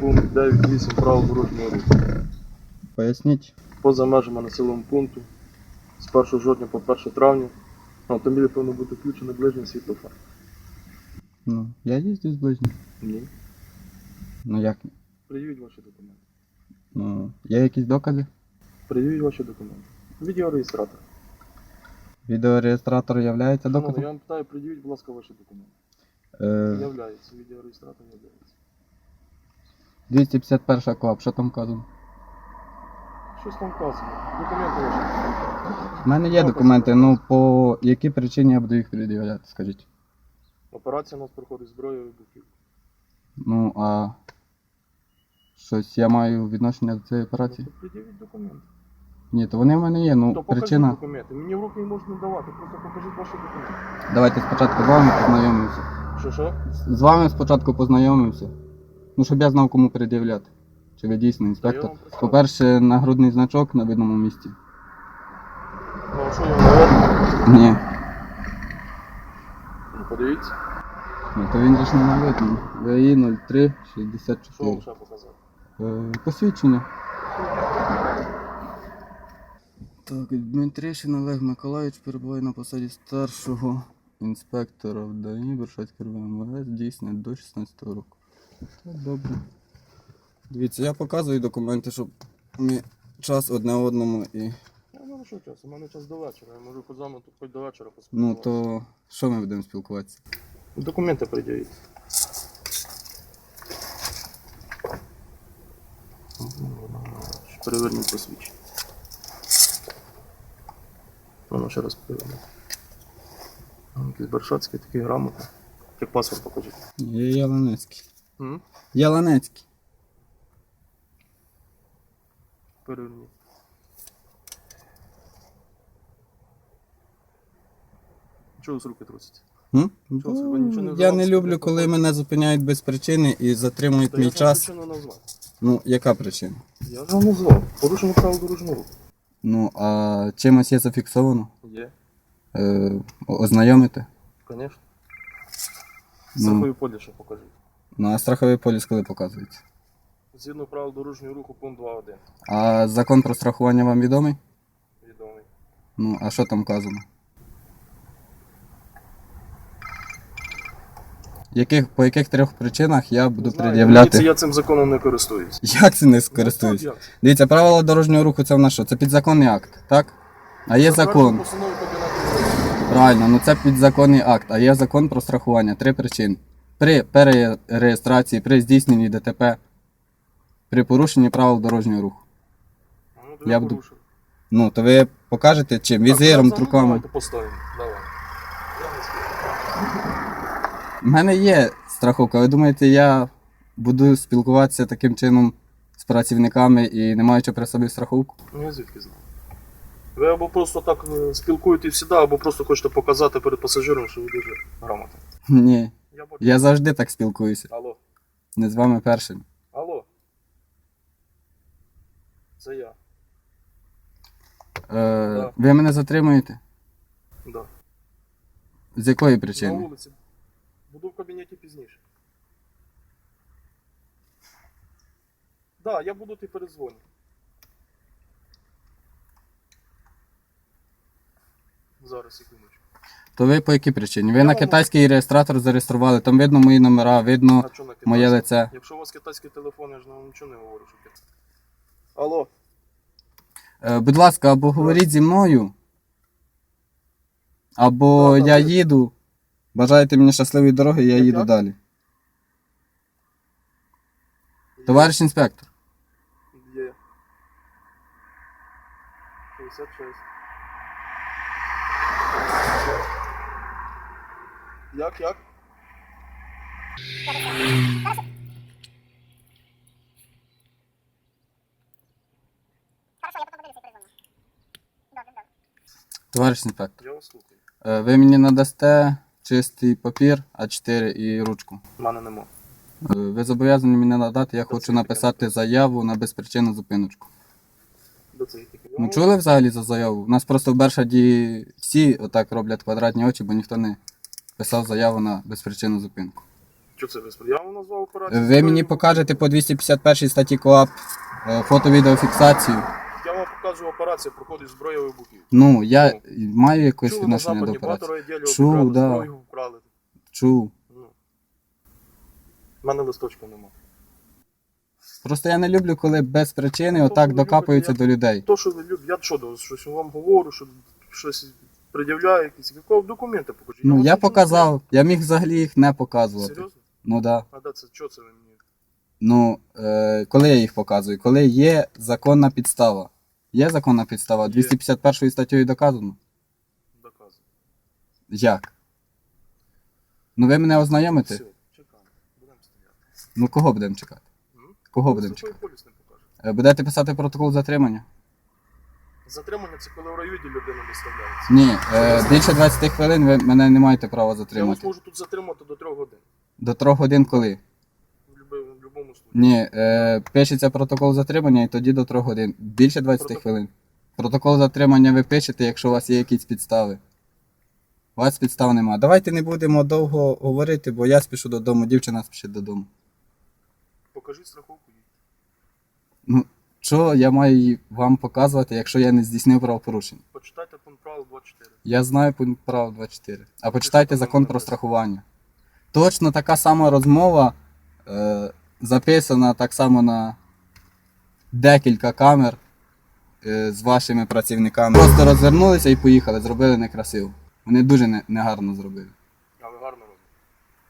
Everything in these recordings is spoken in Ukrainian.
пункт 9.8 правил дорожнього руху. Поясніть. Поза межами населеного пункту з 1 жовтня по 1 травня на автомобілі повинно бути включений ближній світлофар. Ну, я їздю з ближнім. Ні. Ну як? Пред'явіть ваші документи. Ну, є якісь докази? Пред'явіть ваші документи. Відеореєстратор. Відеореєстратор являється доказом? я вам питаю, пред'явіть, будь ласка, ваші документи. Е, Являється, відеореєстратор являється. 251 КОАП, що там вказано? Щось там вказано. Документи ваші. У мене є документи, ну по якій причині я буду їх пред'являти, скажіть. Операція у нас проходить зброєю вибухів. Ну, а щось я маю відношення до цієї операції? Ну, Пред'явіть документи. Ні, то вони в мене є, ну то покажіть причина. документи. Мені в руки не можна давати, просто покажіть ваші документи. Давайте спочатку з вами познайомимося. Що що? З вами спочатку познайомимося. Ну, щоб я знав, кому пред'являти. Чи ви дійсно інспектор? По-перше, нагрудний значок на видному місці. Ну, а що я говорю? Ні. Ну, подивіться, Ну, то він же ж не на видному. ВІ що вам 0364. ще показати. Е, посвідчення. Так, Дмитришин Олег Миколаївич перебуває на посаді старшого інспектора в ДАІ Бершацького МВС дійсне до 16 року. Та добре. Дивіться, я показую документи, щоб ми час одне одному і. Я можу що час, у мене час до вечора, я можу хоч з вами тут хоч до вечора Ну поспілкуватися. то що ми будемо спілкуватися? Документи пред'явіть. Переверніть посвідчення. Воно ще раз перевернути. Якийсь Бершацький, такий грамотний. Як паспорт покажіть. Я Яланецький. М? Яланецький. Переверніть. Чого з руки труситься? М? Чого це, ви нічого не Я не люблю, коли мене зупиняють без причини і затримують Та мій я вам час. причину назвав. Ну, яка причина? Я ж вам назвав. Порушення правил дорожнього руху. Ну, а чимось є зафіксовано? Є, Е, ознайомити? звісно. Ну. Страховий поліс покажіть. Ну, а страховий поліс коли показується? Згідно правил дорожнього руху, пункт 2.1. А закон про страхування вам відомий? Відомий. Ну, а що там вказано? Яких, по яких трьох причинах я буду знаю, пред'являти? Дивіться, я цим законом не користуюсь. Як це не Ну, скористуюсь? так, як? Дивіться, правила дорожнього руху це в нас що? Це підзаконний акт, так? А є закон. Затверджено Кабінету Міністрів. Правильно, ну це підзаконний акт, а є закон про страхування. Три причини. При перереєстрації, при здійсненні ДТП, при порушенні правил дорожнього руху. Ну, то Я я буду- порушив. Ну, то ви покажете чим? Візиром, Так, ну, труками. Давайте поставимо. Давай. Я не спію. У мене є страховка. Ви думаєте, я буду спілкуватися таким чином з працівниками і не маючи при собі страховку? Ну я звідки знаю. Ви або просто так е, спілкуєтесь завжди, або просто хочете показати перед пасажиром, що ви дуже грамотні. Ні. Я бачу. Я завжди так спілкуюся. Алло. Не з вами першим. Алло. Це я. Е, Да. Ви мене затримуєте? Да. З якої причини? На вулиці. Буду в кабінеті пізніше. Да, я буду ти перезвоню. Зараз, секундочку. То ви по якій причині? Ви на вам- китайський реєстратор зареєстрували, там видно мої номера, видно А чо на моє лице. Якщо у вас китайський телефон, я ж вам нічого не говорю, що китайський. Алло. Е, Будь ласка, або говоріть зі мною, або да, я ви- їду. Бажаєте мені щасливої дороги, я Як, їду як? далі. Товариш інспектор, Є. 66. Як, як? товариш інспектор, Я вас слухаю. е, ви мені надасте чистий папір А4 і ручку. У мене нема. Е, Ви зобов'язані мені надати, я хочу написати заяву на безпричинну зупиночку. До цієї тільки. Ну чули взагалі за заяву? У нас просто в Бершаді всі отак роблять квадратні очі, бо ніхто не писав заяву на безпричинну зупинку. Що це ви назвав операцію. Ви мені покажете по 251 статті КОАП е, фото-відеофіксацію. Я вам покажу операцію, проходить зброя вибухів. Ну, я маю якесь Чули на відношення до западні багато операції. райділів Чув, обікрали, да. зброю вкрали. Чув. Ну. У мене листочка нема. Просто я не люблю, коли без причини Ну, отак ви докапуються любите, до людей. То, що ви любите, я що, щось вам говорю, що щось пред'являю, якісь якого документи покажіть. Ну, вам я показав, я міг взагалі їх не показувати. Серйозно? Ну да. А де це, що це ви мені Ну, е, коли я їх показую? Коли є законна підстава. Є законна підстава? Є. 251 статтею доказано? доказуєте? Як? Ну ви мене ознайомите? Все, чекаємо. Будемо стояти. Ну кого будемо чекати? М? Кого Ну, будемо чекати? поліс не покаже. Е, Будете писати протокол затримання? Затримання це коли в райвіді людина виставляється. Ні, е, більше 20 хвилин ви мене не маєте права Я вас затримати. можу тут затримати до трьох годин. До трьох годин коли? В, люби, в будь-якому случаї. Ні, е, пишеться протокол затримання і тоді до трьох годин. Більше 20 Протокол. хвилин. Протокол затримання ви пишете, якщо у вас є якісь підстави. У вас підстав нема. Давайте не будемо довго говорити, бо я спішу додому, дівчина спішить додому. Покажіть страховку. Ну, що я маю вам показувати, якщо я не здійснив правопорушення? Почитайте пункт правил 24. Я знаю пункт прав 24. А почитайте закон про страхування. Точно така сама розмова е, записана так само на декілька камер е, з вашими працівниками. Просто розвернулися і поїхали, зробили некрасиво. Вони дуже не, негарно зробили. А ви гарно робите.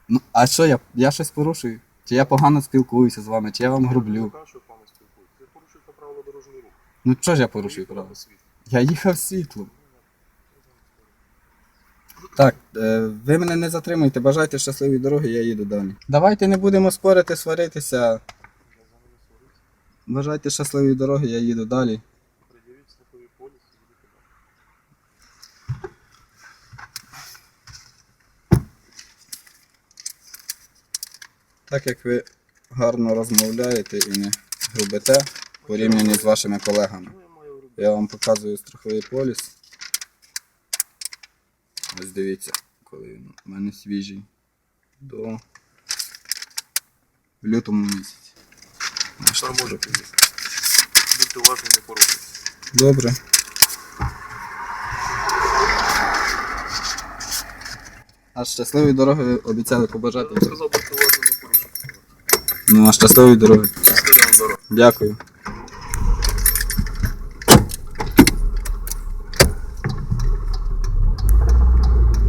Ну, а що я? Я щось порушую? Чи я погано спілкуюся з вами, чи я вам Я грублю? не кажу, що пане спілкуєтесь. Ви порушуєте правила дорожнього руху. Ну що ж я порушую право? на світ. Я їхав світлом. Так, е, ви мене не затримуйте, бажайте щасливої дороги, я їду далі. Давайте не будемо спорити, сваритися. Бажайте щасливої дороги, я їду далі. Так як ви гарно розмовляєте і не грубите порівняно з вашими колегами. Я вам показую страховий поліс. Ось дивіться, коли він у мене свіжий. До в лютому місяці. Можете їздити. Будьте уважні, не порушуйте. Добре. А щасливої дороги обіцяли побажати. Я вам сказав, будьте уважні, не порушуйте. Ну, а щасливої дороги. Щасливої вам дороги. Дякую.